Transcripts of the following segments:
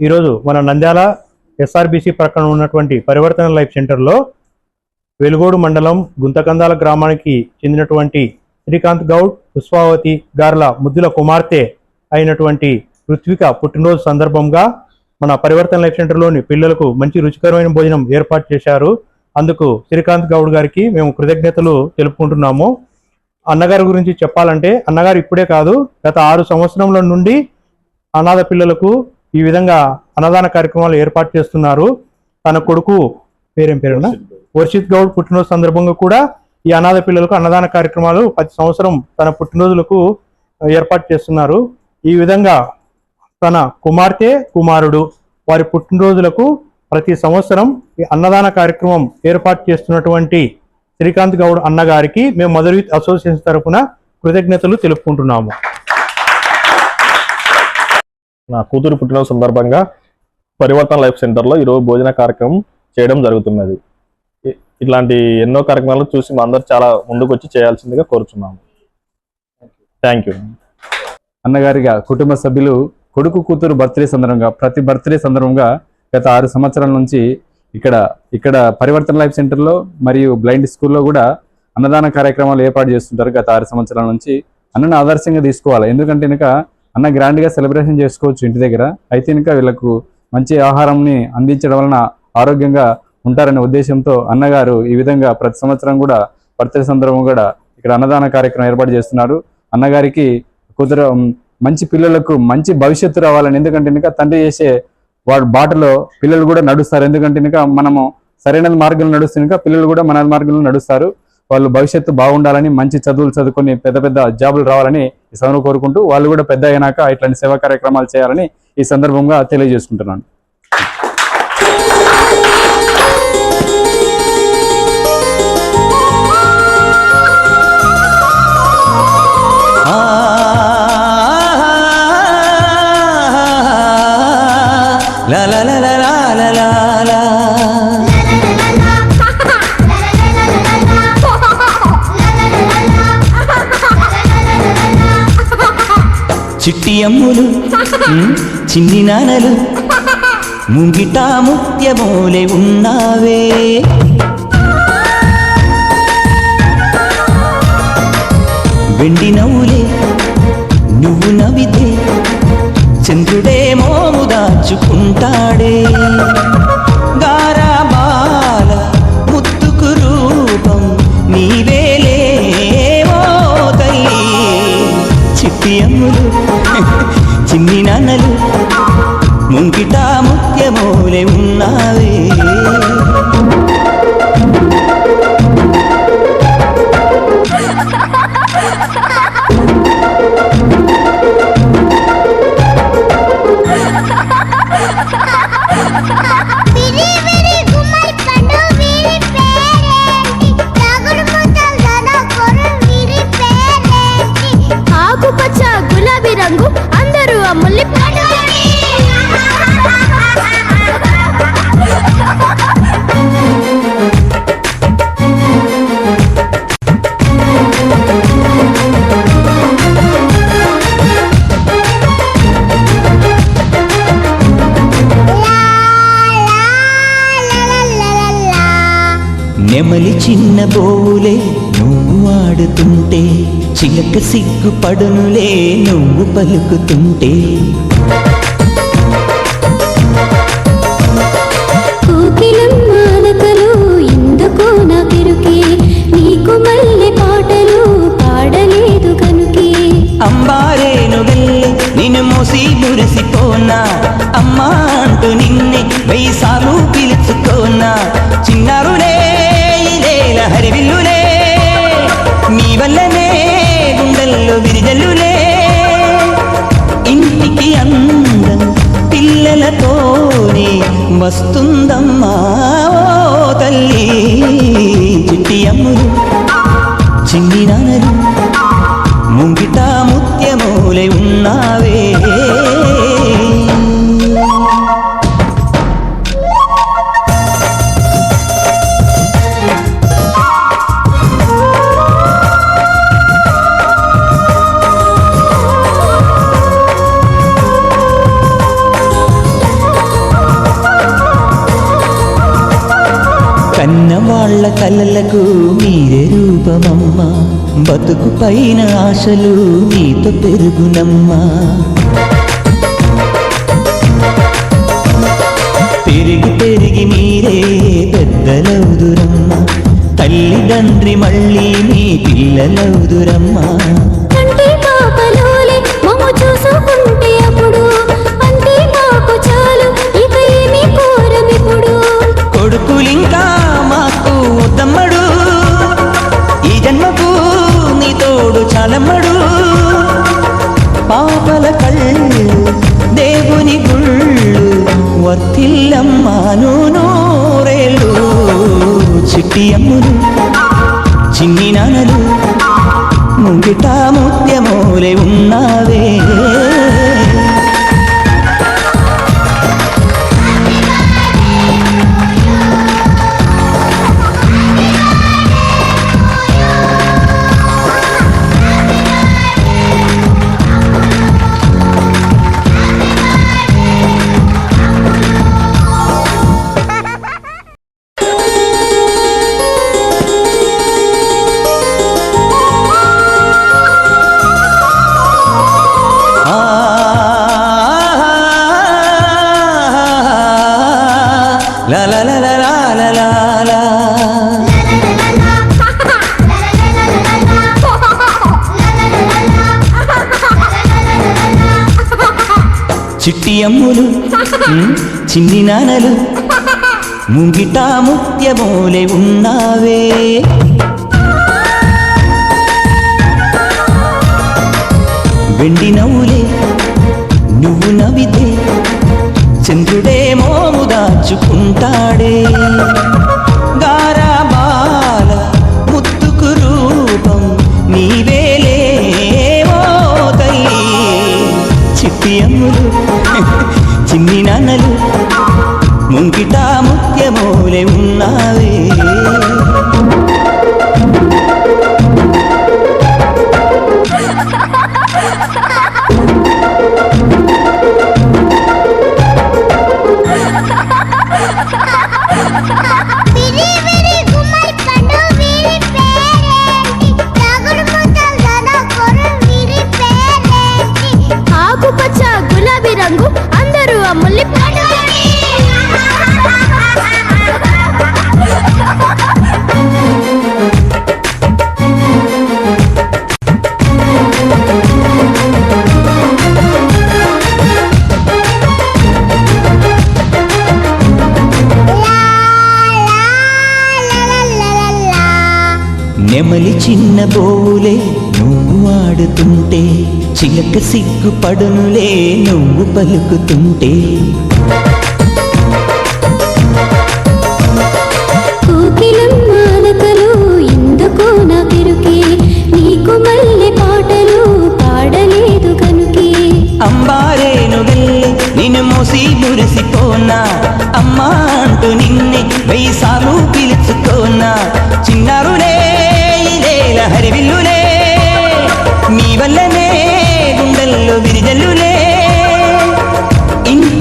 ఈరోజు మన నంద్యాల ఎస్ఆర్బిసి ప్రక్కన ఉన్నటువంటి పరివర్తన లైఫ్ సెంటర్లో వెలుగోడు మండలం గుంతకందాల గ్రామానికి చెందినటువంటి శ్రీకాంత్ గౌడ్ పుష్పావతి గార్ల ముద్దుల కుమార్తె అయినటువంటి ఋత్విక పుట్టినరోజు సందర్భంగా మన పరివర్తన లైఫ్ సెంటర్లోని పిల్లలకు మంచి రుచికరమైన భోజనం ఏర్పాటు చేశారు. అందుకు శ్రీకాంత్ గౌడ్ గారికి మేము కృతజ్ఞతలు తెలుపుకుంటున్నాము. అన్నగారి గురించి చెప్పాలంటే అన్నగారు ఇప్పుడే కాదు గత ఆరు సంవత్సరముల నుండి అనాథ పిల్లలకు ఈ విధంగా అన్నదాన కార్యక్రమాలు ఏర్పాటు చేస్తున్నారు. తన కొడుకు పేరేం పేరునా? వర్షిత్ గౌడ్. పుట్టినరోజు సందర్భంగా కూడా ఈ అనాథ పిల్లలకు అన్నదాన కార్యక్రమాలు ప్రతి సంవత్సరం తన పుట్టినరోజులకు ఏర్పాటు చేస్తున్నారు. ఈ విధంగా తన కుమార్తె కుమారుడు వారి పుట్టినరోజులకు ప్రతి సంవత్సరం ఈ అన్నదాన కార్యక్రమం ఏర్పాటు చేస్తున్నటువంటి శ్రీకాంత్ గౌడ్ అన్నగారికి మేము మదర్ యూత్ అసోసియేషన్ తరఫున కృతజ్ఞతలు తెలుపుకుంటున్నాము. నా కూతురు పుట్టిన సందర్భంగా పరివర్తన లైఫ్ సెంటర్లో ఈరోజు భోజన కార్యక్రమం చేయడం జరుగుతున్నది. ఇట్లాంటి ఎన్నో కార్యక్రమాలు చూసి మా అందరు చాలా ముందుకు వచ్చి చేయాల్సిందిగా కోరుచున్నాము. థ్యాంక్ యూ అన్నగారిగా కుటుంబ సభ్యులు కొడుకు కూతురు బర్త్డే సందర్భంగా ప్రతి బర్త్డే సందర్భంగా గత ఆరు సంవత్సరాల నుంచి ఇక్కడ ఇక్కడ పరివర్తన లైఫ్ సెంటర్లో మరియు బ్లైండ్ స్కూల్లో కూడా అన్నదాన కార్యక్రమాలు ఏర్పాటు చేస్తుంటారు గత ఆరు సంవత్సరాల నుంచి. అన్నను ఆదర్శంగా తీసుకోవాలి. ఎందుకంటే ఇక అన్న గ్రాండ్గా సెలబ్రేషన్ చేసుకోవచ్చు ఇంటి దగ్గర. అయితే ఇంకా వీళ్ళకు మంచి ఆహారంని అందించడం వలన ఆరోగ్యంగా ఉంటారనే ఉద్దేశంతో అన్నగారు ఈ విధంగా ప్రతి సంవత్సరం కూడా బర్త్డే సందర్భం కూడా ఇక్కడ అన్నదాన కార్యక్రమం ఏర్పాటు చేస్తున్నారు. అన్నగారికి కుదర మంచి పిల్లలకు మంచి భవిష్యత్తు రావాలని ఎందుకంటే కనుక తండ్రి చేసే వాడు బాటలో పిల్లలు కూడా నడుస్తారు. ఎందుకంటే ఇంకా మనము సరైన మార్గంలో నడుస్తే ఇంకా పిల్లలు కూడా మన మార్గంలో నడుస్తారు. వాళ్ళు భవిష్యత్తు బాగుండాలని మంచి చదువులు చదువుకొని పెద్ద పెద్ద జాబులు రావాలని ఈ సమయంలో కోరుకుంటూ వాళ్ళు కూడా పెద్ద అయినాక ఇట్లాంటి సేవా కార్యక్రమాలు చేయాలని ఈ సందర్భంగా తెలియజేసుకుంటున్నాను. La la la la la la la la చిట్టి అమ్ములు చిన్ని నానలు ముంగిటా ముత్యమోలే ఉన్నావే. వెండి నవ్వులే నువ్వు నవ్వితే చంద్రుడేమో మోము వీరి పేరేంటి? ఆకుపచ్చ గులాబీ రంగు అందరూ అమ్ముల్ని పడుకొని నెమలి చిన్న బోవులే నువ్వు ఆడుతుంటే చిలక సిగ్గు పడునులే నువ్వు పలుకుతుంటే. వస్తుందమ్మా ఓ తల్లి. చిట్టి అమ్ములు చిన్ని నాన్నలు ముంగిట ముత్యమూలై ఉన్నావే. కలలకు మీరే రూపమమ్మా. బతుకు పైన ఆశలు మీతో పెరుగునమ్మా. పెరిగి పెరిగి మీరే పెద్దలవుదురమ్మా. తల్లిదండ్రి మళ్ళీ మీ పిల్లలవుదురమ్మా. ముంగిట ముత్యమూలే ఉన్నావే La la la la la la la la చిట్టి అమ్ములు చిన్ని నానలు ముంగిటా ముత్యమూలే ఉన్నావే. ఉంటాడే గారాబాల ముత్తుకు రూపం నీవేలే. తల్లి చిట్టి అమ్ములు చిన్ని నాన్నలు ముంగిట ముత్యమూలే ఉన్నావే. నెమలి చిన్న బోవులే నువ్వు ఆడుతుంటే చిలక సిగ్గుపడునులే నువ్వు పలుకుతుంటే.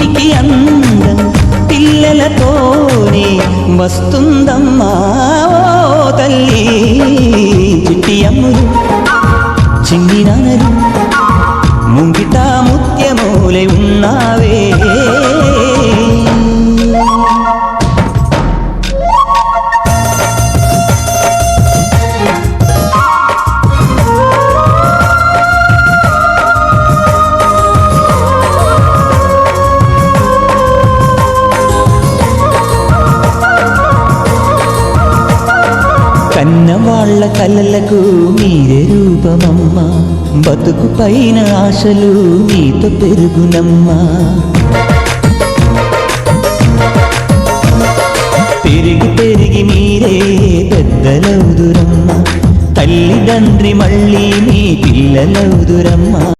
ఇంటికి అందం పిల్లలతోనే వస్తుందమ్మా ఓ తల్లి. చిట్టి అమ్ములు కలలకు మీరే రూపమమ్మా. బతుకు పైన ఆశలు మీతో పెరుగునమ్మా. పెరిగి పెరిగి మీరే పెద్దలవుదురమ్మా. తల్లిదండ్రి మళ్ళీ మీ పిల్లలవుదురమ్మా.